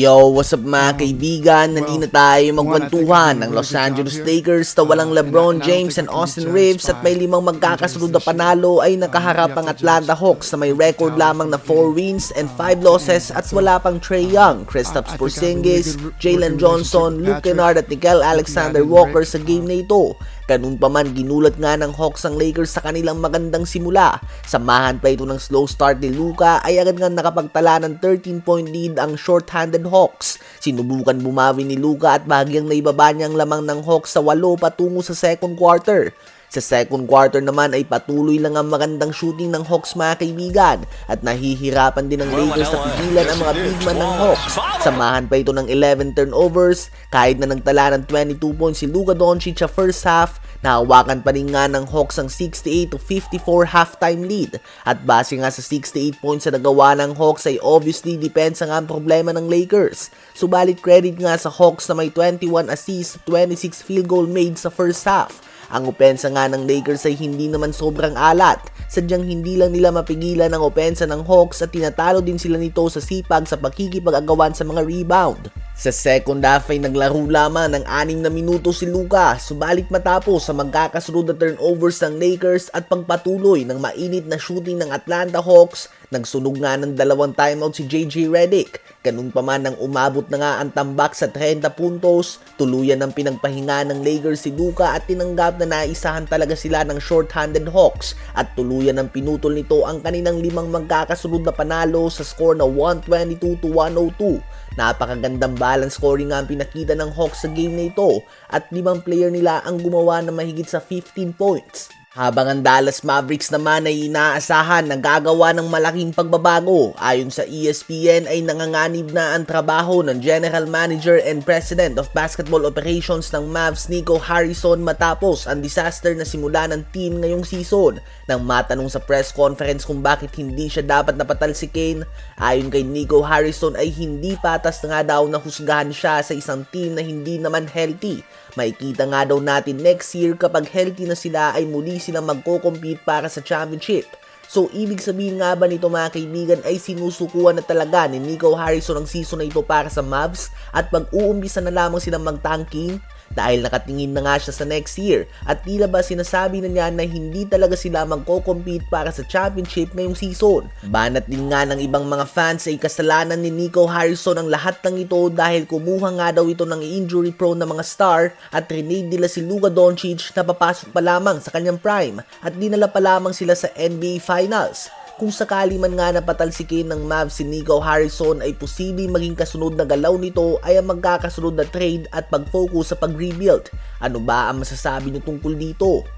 Yo, what's up mga kaibigan? Nandito na tayo magkwentuhan ng Los Angeles Lakers na walang LeBron James and Austin Reeves at may limang magkakasunod na panalo ay nakaharap ang Atlanta Hawks na may record lamang na 4 wins and 5 losses at wala pang Trey Young, Kristaps Porzingis, Jalen Johnson, Luke Kennard at Nickel Alexander Walker sa game na ito. Ganun pa man, ginulat nga ng Hawks ang Lakers sa kanilang magandang simula. Samahan pa ito ng slow start ni Luka ay agad nga nakapagtala ng 13-point lead ang short-handed Hawks. Sinubukan bumawi ni Luka at bahagyang naibaba niya ang lamang ng Hawks sa walo patungo sa second quarter. Sa second quarter naman ay patuloy lang ang magandang shooting ng Hawks mga kaibigan at nahihirapan din ang Lakers na pigilan ang mga big man ng Hawks. Samahan pa ito ng 11 turnovers kahit na nagtala ng 22 points si Luka Doncic sa first half Nahawakan pa rin nga ng Hawks ang 68 to 54 halftime lead at base nga sa 68 points na nagawa ng Hawks ay obviously depensa nga ang problema ng Lakers. Subalit credit nga sa Hawks na may 21 assists at 26 field goal made sa first half. Ang opensa nga ng Lakers ay hindi naman sobrang alat. Sadyang hindi lang nila mapigilan ang opensa ng Hawks at tinatalo din sila nito sa sipag sa pakikipag-agawan sa mga rebound. Sa second half ay naglaro lamang ng 6 na minuto si Luka, subalit matapos sa magkakasunod na turnovers ng Lakers at pagpatuloy ng mainit na shooting ng Atlanta Hawks, nagsunog nga ng dalawang timeout si JJ Redick. Ganun pa man nang umabot na nga ang tambak sa 30 puntos, tuluyan ng pinagpahinga ng Lakers si Luka at tinanggap na naisahan talaga sila ng short-handed Hawks at tuluyan ng pinutol nito ang kanilang limang magkakasunod na panalo sa score na 122 to 102. Napakagandang balance scoring ang pinakita ng Hawks sa game na ito at limang player nila ang gumawa ng mahigit sa 15 points. Habang ang Dallas Mavericks naman ay inaasahan na gagawa ng malaking pagbabago. Ayon sa ESPN ay nanganganib na ang trabaho ng General Manager and President of Basketball Operations ng Mavs Nico Harrison matapos ang disaster na simula ng team ngayong season. Nang matanong sa press conference kung bakit hindi siya dapat napatalsikin, ayon kay Nico Harrison ay hindi patas nga daw na husgahan siya sa isang team na hindi naman healthy. Makikita nga daw natin next year kapag healthy na sila ay muli silang magko-compete para sa championship. So, ibig sabihin nga ba nito mga kaibigan ay sinusukuan na talaga ni Nico Harrison ang season na ito para sa Mavs at pag-uumpisa na lamang silang mag-tanking? Dahil nakatingin na nga siya sa next year at tila ba sinasabi na niya na hindi talaga sila magko-compete para sa championship ngayong season. Banat din nga ng ibang mga fans ay kasalanan ni Nico Harrison ang lahat ng ito dahil kumuha nga daw ito ng injury prone na mga star at trinade nila si Luka Doncic na papasok pa lamang sa kanyang prime at dinala pa lamang sila sa NBA Finals. Kung sakali man nga napatalsikin ng Mavs si Nico Harrison ay posibleng maging kasunod na galaw nito ay ang magkakasunod na trade at pag-focus sa pag-rebuild. Ano ba ang masasabi niyo tungkol dito?